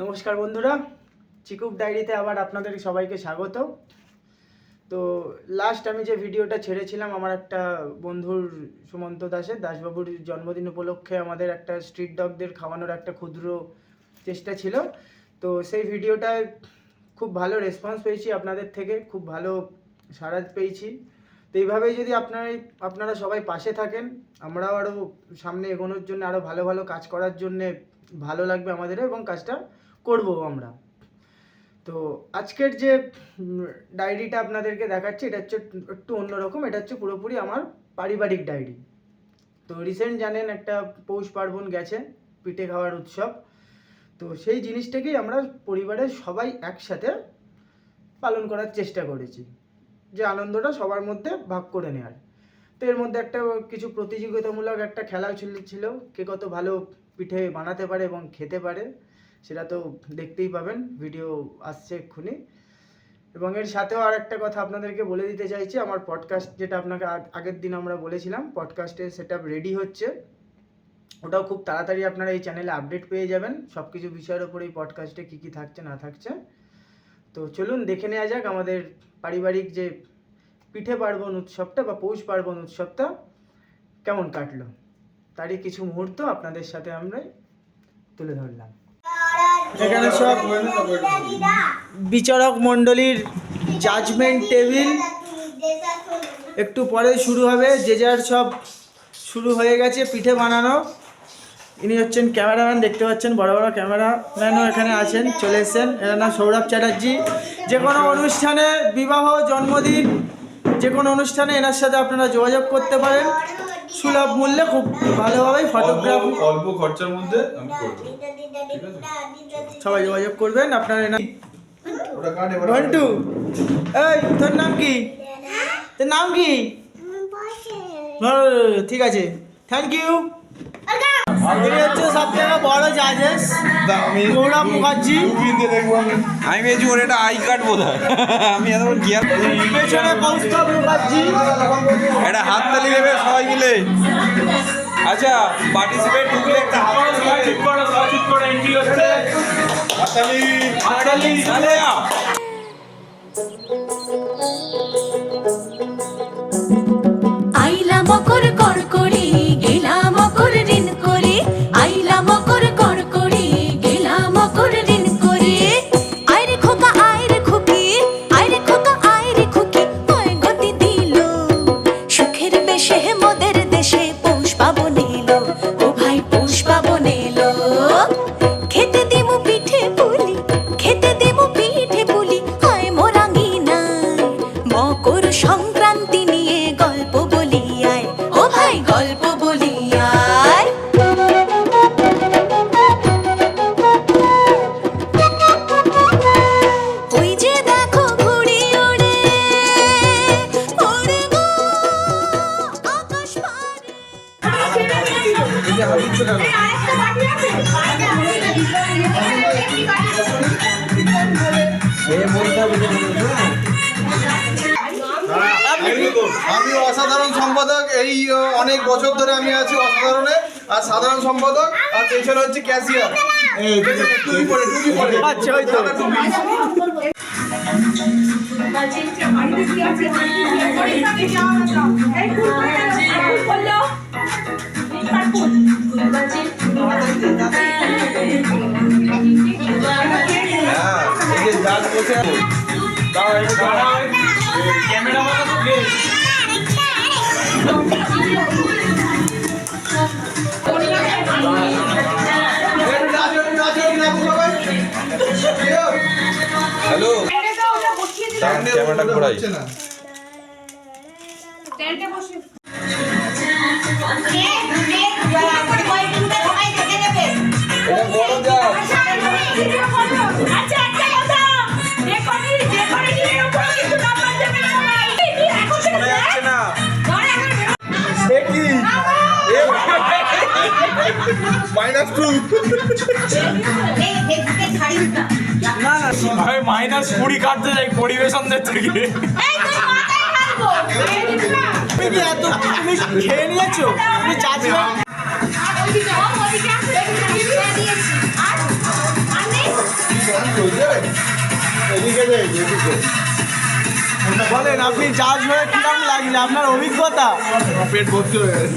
নমস্কার বন্ধুরা, চিকুপ ডায়েরিতে আবার আপনাদের সবাইকে স্বাগত। তো লাস্ট আমি যে ভিডিওটা ছেড়েছিলাম, আমার একটা বন্ধুর সুমন্ত দাসের, দাসবাবুর জন্মদিন উপলক্ষে আমাদের একটা স্ট্রিট ডগদের খাওয়ানোর একটা ক্ষুদ্র চেষ্টা ছিল। তো সেই ভিডিওটায় খুব ভালো রেসপন্স পেয়েছি আপনাদের থেকে, খুব ভালো সাড়া পেয়েছি। তো এইভাবেই যদি আপনারা আপনারা সবাই পাশে থাকেন, আমরাও আরও সামনে এগোনোর জন্য আরও ভালো ভালো কাজ করার জন্যে ভালো লাগবে আমাদের এবং কাজটা করব আমরা। তো আজকের যে ডায়েরিটা আপনাদেরকে দেখাচ্ছি, এটা হচ্ছে একটু অন্যরকম এটা হচ্ছে পুরোপুরি আমার পারিবারিক ডায়েরি তো রিসেন্ট জানেন, একটা পৌষ পার্বণ গেছে, পিঠে খাওয়ার উৎসব। তো সেই জিনিসটাকেই আমরা পরিবারের সবাই একসাথে পালন করার চেষ্টা করেছি। যে আনন্দটা সবার মধ্যে ভাগ করে নেওয়ার তো এর মধ্যে একটা কিছু প্রতিযোগিতামূলক একটা ছিল ছিল, কে কত ভালো পিঠে বানাতে পারে এবং খেতে পারে। সেটা তো দেখতেই পাবেন ভিডিও আসছে এক্ষুনি। এবং এর সাথেও আর একটা কথা আপনাদেরকে বলে দিতে চাইছি, আমার পডকাস্ট যেটা আপনাকে আগের দিন আমরা বলেছিলাম পডকাস্টের সেটা রেডি হচ্ছে। ওটাও খুব তাড়াতাড়ি আপনারা এই চ্যানেলে আপডেট পেয়ে যাবেন। সব কিছু বিষয়ের ওপর এই পডকাস্টে কী কী থাকছে, না থাকছে। তো চলুন দেখে নেওয়া যাক আমাদের পারিবারিক যে পিঠে পার্বণ উৎসবটা বা পৌষ পার্বণ উৎসবটা কেমন কাটলো। তারই কিছু মুহূর্ত আপনাদের সাথে আমরা তুলে ধরলাম। এখানে সব বিচারক মণ্ডলীর জাজমেন্ট টেবিল একটু পরে শুরু হবে। যে যার সব শুরু হয়ে গেছে, পিঠে বানানো। ইনি হচ্ছেন ক্যামেরাম্যান দেখতে পাচ্ছেন বড় বড় ক্যামেরাম্যানও এখানে আছেন, চলে এসেছেন। এনার নাম সৌরভ চ্যাটার্জি। যে কোনো অনুষ্ঠানে বিবাহ, জন্মদিন, যে কোনো অনুষ্ঠানে এনার সাথে আপনারা যোগাযোগ করতে পারেন। সুলভ মূল্যে খুব ভালোভাবেই ফটোগ্রাফি অল্প খরচার মধ্যে আমি করে দেবো। ঠিক আছে? সবাই যোগাযোগ করবেন আপনার এবার এই তোর নাম কি? তোর নাম কি? ঠিক আছে। থ্যাংক ইউ তিনি হচ্ছে সব থেকে বড় জাজেস আমি গৌরব মুখার্জি আমি। ভেবেছি ওর এটা আই কার্ড বোধ হয় আমি এত গিয়ার পেছনে কৌস্তব মুখার্জি। একটা হাত তালি দেবে সবাই মিলে। আচ্ছা পার্টিসিপেট ঢুকলে একটা আমি অসাধারণ সম্পাদক এই অনেক বছর ধরে আমি আছি অসাধারণে আর সাধারণ সম্পাদক আর পেছনে হচ্ছে ক্যাশিয়ার আচ্ছা ক্যামেরাটা ঘোরাই মাইনাস টু মাইনাস কুড়ি কাটতে যাই পরিবেশন থেকে তুমি কি এত তুমি তুমি বলেন আপনি চার্জ হয়ে কিরম লাগলে? আপনার অভিজ্ঞতা? পেট ভর্তি হয়ে গেছে।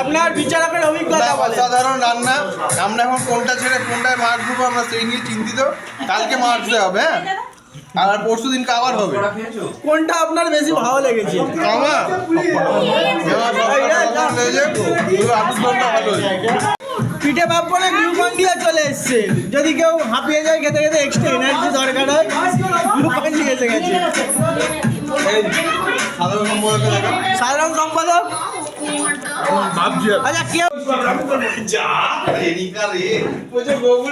আপনার বিচারকের অভিজ্ঞতা অসাধারণ রান্না। আমরা এখন কোনটা ছেড়ে কোনটায় মাছ দেবো আমরা সেই নিয়ে চিন্তিত। কালকে মাছ দেওয়া হবে হ্যাঁ? আর পরশু দিনকে আবার হবে। কোনটা আপনার বেশি ভালো লেগেছে? আমার পিঠে ভাব করে গ্লুকন দিয়ে চলে এসছে। যদি কেউ হাঁপিয়ে যায় খেতে খেতে এক্সট্রা এনার্জি দরকার হয় গ্লুকন দিয়ে এসে গেছে। সাধারণ দেখা সম্পাদক আচ্ছা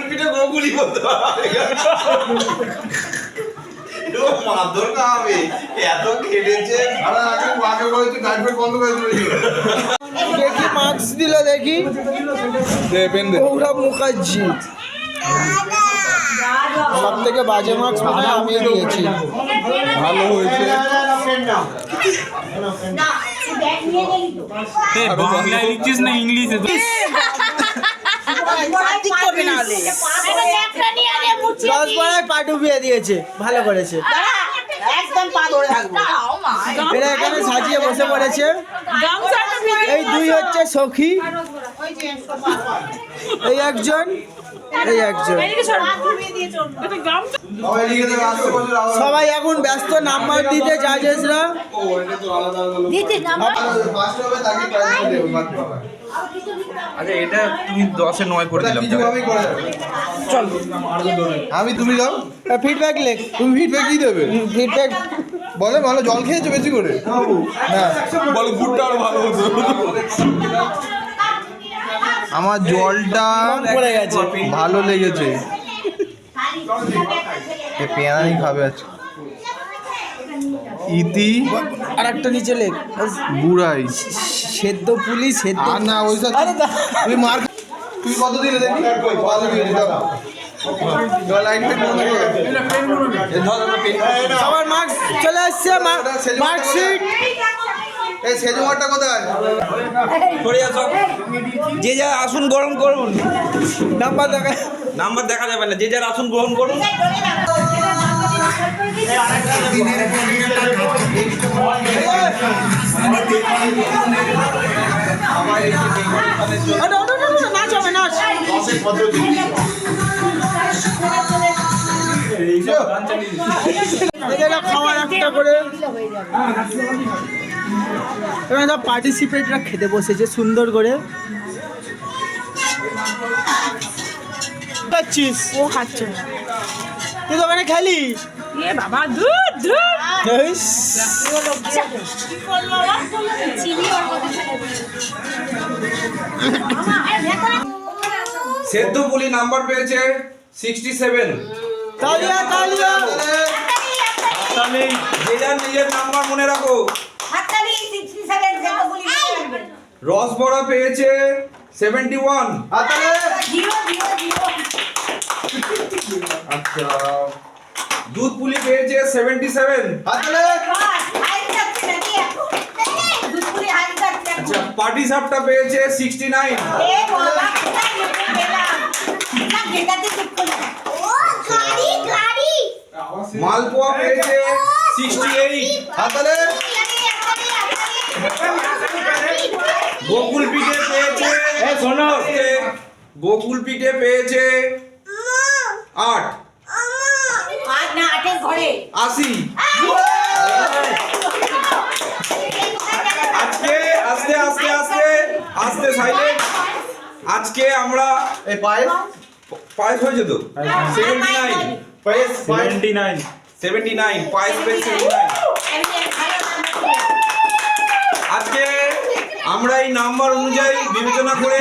পিঠে করতে এত খেটেছে আরে আগে আগে বলেছি ডাইভেট বন্ধ করে মার্কস দিল দেখি। দেবেন গৌরব মুখার্জি। সব থেকে বাজে মার্কস মনে আমি দিয়েছি ভালো হয়েছে। বাংলায় লিখছিস না ইংলিশে? পা ডুবিয়ে দিয়েছে ভালো করেছে। একদম পা ধরে থাকব। এরা এখানে সাজিয়ে বসে পড়েছে। এই দুই হচ্ছে সখী। এই একজন। এই একজন। সবাই এখন ব্যস্ত নাম্বার দিতে জাজেসরা। আচ্ছা এটা তুমি দশে নয় করে দিলাম চল। আমি তুমি দাও। ফিডব্যাক লেখ। তুমি ফিডব্যাক কি দেবে? ফিডব্যাক বলে ভালো জল খেয়েছো বেশি করে। না বলো গুড়টা আরও ভালো হতো। আমার জলটা পড়ে গেছে। ভালো লেগেছে। এ পেয়ারানি খাবে আজকে ইতি আর একটা নিচে লেখ। বুড়াই। সেদ্ধ পুলি সেদ্ধ না ওই তুই মার তুই কত দিলে দেখি বন্ধ করে সবার মার্কস চলে আসছে মার্কশিট এই সেজো মারটা কোথায় যে যা আসন গ্রহণ করুন। নাম্বার দেখা নাম্বার দেখা যাবে না। যে যার আসন গ্রহণ করুন। নাচ হবে নাচ খাওয়ার একটা করে। সব পার্টিসিপেটরা খেতে বসেছে সুন্দর করে। খাচ্ছিস? ও খাচ্ছে তুই তো ওখানে খেলি বাবা দুধ দুধ সেদ্ধ পুলি নাম্বার পেয়েছে সিক্সটি সেভেন তালিয়া তালিয়া। যে যার নিজের নাম্বার মনে রাখো। রস বড়া পেয়েছে সেভেন্টি ওয়ান আচ্ছা। দুধ পুলি পেয়েছে সেভেন্টি সেভেন আচ্ছা পার্টি সাপটা পেয়েছে সিক্সটি নাইন মালপোয়া পেয়েছে সিক্সটি এইট হাতালে গোকুল পিঠে পেয়েছে শোনো গোকুল পিঠে পেয়েছে আট। আশি। আজকে আস্তে আস্তে আস্তে আস্তে সাইলেন্ট আজকে আমরা এই পায়েস? পায়েস হয়েছে তো? সেভেন্টি নাইন পায়েস নাইন সেভেন্টি নাইন পায়েস পেয়েছে নাইন আজকে আমরা এই নাম্বার অনুযায়ী বিবেচনা করে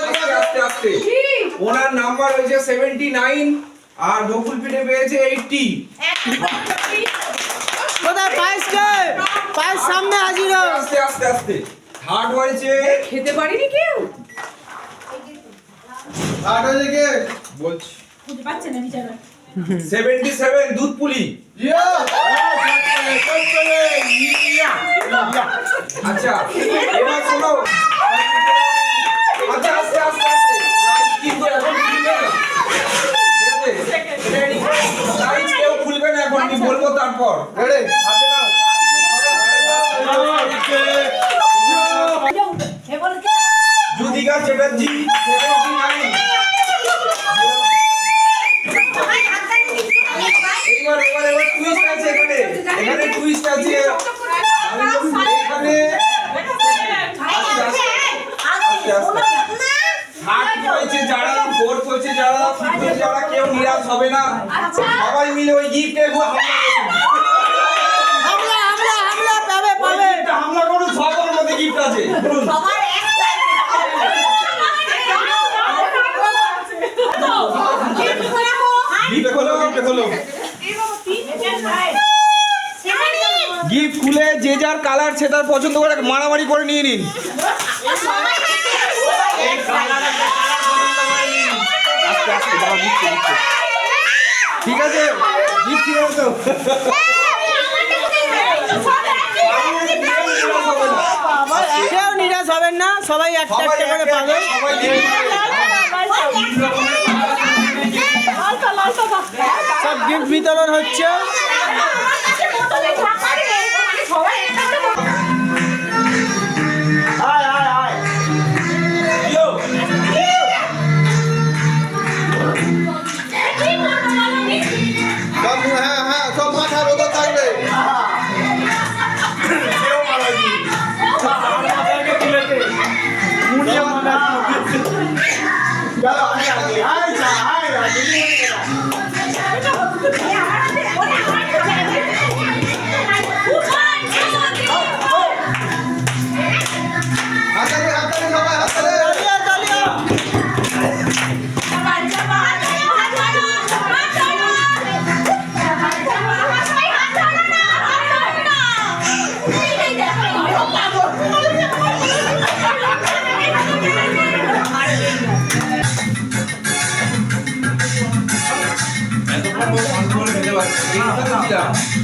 আস্তে। ওনার নাম্বার হয়েছে সেভেন্টি নাইন আর বকুল পিঠে পেয়েছে এইটটি কোথায়? পায়েস পায়েস সামনে হাজির আস্তে আস্তে আস্তে। থার্ড হয়েছে খেতে পারিনি কেউ? আট হয়েছে কে? বলছি। খুঁজে পাচ্ছে না বিচারা সেভেন্টি সেভেন দুধ পুলি আচ্ছা এবার শোনো। আচ্ছা আস্তে আস্তে। কিন্তু খুলবে না এখন আমি বলব তারপর হাতে নাও আছে এখানে এখানে আছে থার্ড হয়েছে যারা ফোর্থ হয়েছে যারা ফিফথ হয়েছে যারা কেউ নিরাশ হবে না। সবাই মিলে ওই গিফটে হামলা হামলা হামলা হামলা পাবে পাবে। হামলা করুন সবার মধ্যে গিফট আছে। গিফট খুলে যে যার কালার সে তার পছন্দ করে মারামারি করে নিয়ে নিন। ঠিক আছে? দিচ্ছি তো। কেউ নিরাশ হবেন না সবাই একটা একটা করে পাবে। সব গিফট বিতরণ হচ্ছে। পেছনে